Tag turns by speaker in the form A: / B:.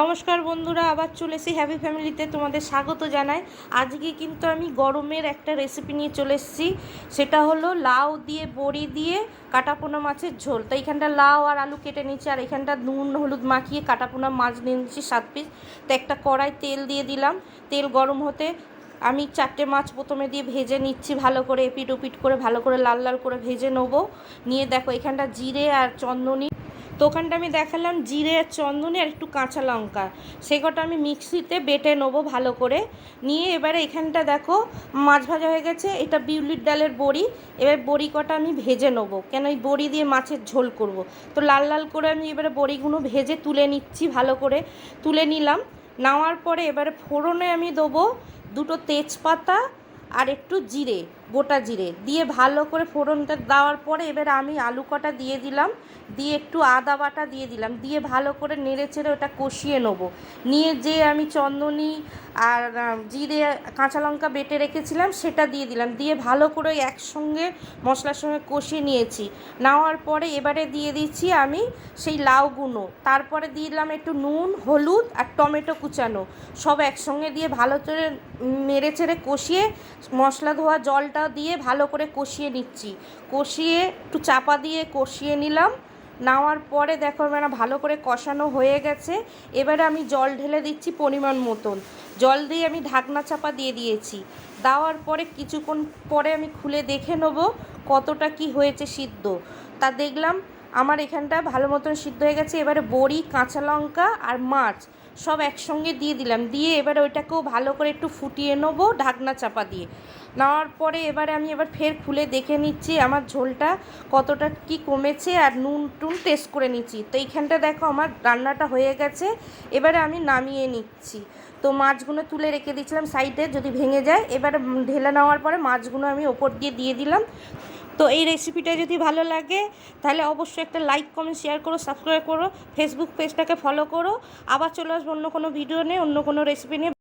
A: নমস্কার বন্ধুরা, আবার চলে এসেছি হ্যাপি ফ্যামিলিতে তোমাদের স্বাগত জানাই। আজকে কিন্তু আমি গরমের একটা রেসিপি নিয়ে চলে এসেছি। সেটা হলো লাউ দিয়ে, বড়ি দিয়ে কাটাপোনা মাছের ঝোল। তো এইখানটা লাউ আর আলু কেটে নিচ্ছি আর এখানটা নুন, হলুদ মাখিয়ে কাটাপোনা মাছ নিয়ে নিচ্ছি সাত পিস তো একটা কড়াই তেল দিয়ে দিলাম। তেল গরম হতে আমি চারটে মাছ প্রথমে দিয়ে ভেজে নিচ্ছি ভালো করে, এপিট ওপিট করে, ভালো করে লাল লাল করে ভেজে নেব। নিয়ে দেখো এখানটা জিরে আর চন্দনী তো ওখানটা আমি দেখালাম জিরে আর চন্দনে আর একটু কাঁচা লঙ্কা। সে কটা আমি মিক্সিতে বেটে নেব ভালো করে। নিয়ে এবারে এখানটা দেখো, মাছ ভাজা হয়ে গেছে, এটা বিউলির ডালের বড়ি। এবার বড়ি কটা আমি ভেজে নেব। কেন এই বড়ি দিয়ে মাছের ঝোল করব? তো লাল লাল করে আমি এবারে বড়িগুলো ভেজে তুলে নিচ্ছি ভালো করে। তুলে নিলাম। নেওয়ার পরে এবারে ফোড়নে আমি দেবো দুটো তেজপাতা আর একটু জিরে, গোটা জিরে। দিয়ে ভালো করে ফোড়নটা দেওয়ার পরে এবার আমি আলু কটা দিয়ে দিলাম। দিয়ে একটু আদা বাটা দিয়ে দিলাম। দিয়ে ভালো করে নেড়ে চেড়ে ওটা কষিয়ে নেব। নিয়ে যে আমি চন্দনী আর জিরে, কাঁচা লঙ্কা বেটে রেখেছিলাম সেটা দিয়ে দিলাম। দিয়ে ভালো করে একসঙ্গে মশলার সঙ্গে কষিয়ে নিয়েছি। নেওয়ার পরে এবারে দিয়ে দিচ্ছি আমি সেই লাউগুলো তারপরে দিয়ে দিলাম একটু নুন, হলুদ আর টমেটো কুচানো। সব একসঙ্গে দিয়ে ভালো করে নেড়ে চেড়ে কষিয়ে মশলা ধোয়া জলটা দিয়ে ভালো করে কষিয়ে নিচ্ছি। কষিয়ে একটু চাপা দিয়ে কষিয়ে নিলাম। নেওয়ার পরে দেখো মানে ভালো করে কষানো হয়ে গেছে। এবারে আমি জল ঢেলে দিচ্ছি পরিমাণ মতন। জল দিয়ে আমি ঢাকনা চাপা দিয়ে দিয়েছি। দেওয়ার পরে কিছুক্ষণ পরে আমি খুলে দেখে নেব কতটা কি হয়েছে সিদ্ধ। তা দেখলাম আমার এখানটা ভালো মতন সিদ্ধ হয়ে গেছে। এবারে বড়ি, কাঁচা লঙ্কা আর মাছ সব একসঙ্গে দিয়ে দিলাম। দিয়ে এবারে ওইটাকেও ভালো করে একটু ফুটিয়ে নেব ঢাকনা চাপা দিয়ে। নেওয়ার পরে এবারে আমি এবার ফের খুলে দেখে নিচ্ছি আমার ঝোলটা কতটা কি কমেছে আর নুন টুন টেস্ট করে নিচ্ছি। তো এইখানটা দেখো আমার রান্নাটা হয়ে গেছে। এবারে আমি নামিয়ে নিচ্ছি। তো মাছগুলো তুলে রেখে দিয়েছিলাম সাইডে, যদি ভেঙে যায়। এবারে ঢেলে নেওয়ার পরে মাছগুলো আমি ওপর দিয়ে দিয়ে দিলাম। তো এই রেসিপিটা যদি ভালো লাগে, তাহলে অবশ্যই একটা লাইক কমেন্ট শেয়ার করো সাবস্ক্রাইব করো ফেসবুক পেজটাকে ফলো করো। আবার চলে আসব অন্য কোনো ভিডিও নিয়ে, অন্য কোনো রেসিপি নিয়ে।